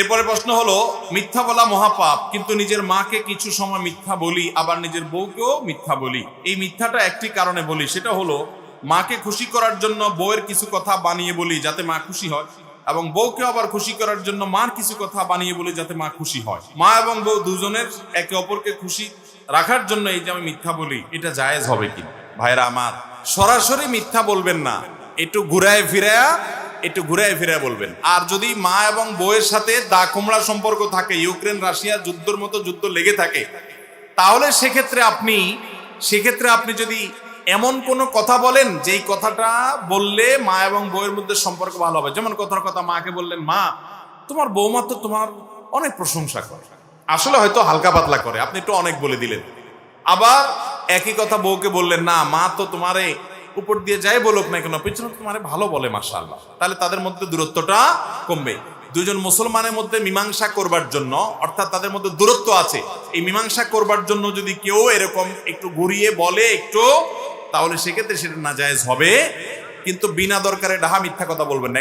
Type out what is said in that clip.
এরপরে প্রশ্ন হলো, মিথ্যা বলা মহাপাপ, কিন্তু নিজের মাকে কিছু সময় মিথ্যা বলি, আবার নিজের বউকেও মিথ্যা বলি। এই মিথ্যাটা একটি কারণে বলি, সেটা হলো, মাকে খুশি করার জন্য বউয়ের কিছু কথা বানিয়ে বলি যাতে মা খুশি হয়, এবং বউকে আবার খুশি করার জন্য মার কিছু কথা বানিয়ে বলি যাতে মা খুশি হয়। মা এবং বউ দুজনের একে অপরকে খুশি রাখার জন্য এই যে আমি মিথ্যা বলি, এটা জায়েজ হবে কি ভাইরা আমার, সরাসরি মিথ্যা বলবেন না, একটু ঘুরায় ফিরায়া একটু ঘুরায় ফিরায় বলবেন। আর যদি মা এবং বউয়ের সাথে দা কুমড়া সম্পর্ক থাকে, ইউক্রেন, রাশিয়া যুদ্ধের মতো যুদ্ধ লেগে থাকে, তাহলে সেক্ষেত্রে আপনি সেক্ষেত্রে আপনি যদি এমন কোনো কথা বলেন, যেই কথাটা বললে মা এবং বউয়ের মধ্যে সম্পর্ক ভালো হবে। যেমন কথার কথা মাকে বললেন, মা, তোমার বৌমা তো তোমার অনেক প্রশংসা করে। আসলে হয়তো হালকা পাতলা করে, আপনি একটু অনেক বলে দিলেন। আবার একই কথা বউকে বললেন, না, মা তো তোমারে উপর দিয়ে যাই বলুক না কেন, পিছনে তোমার ভালো বলে মাসা তাহলে তাদের মধ্যে দূরত্বটা কমবে। দুজন মুসলমানের মধ্যে মীমাংসা করবার জন্য, অর্থাৎ তাদের মধ্যে দূরত্ব আছে, এই মীমাংসা করবার জন্য যদি কেউ এরকম একটু ঘুরিয়ে বলে একটু, তাহলে সেক্ষেত্রে সেটা না হবে। কিন্তু বিনা দরকারে ডাহা মিথ্যা কথা বলবেন না।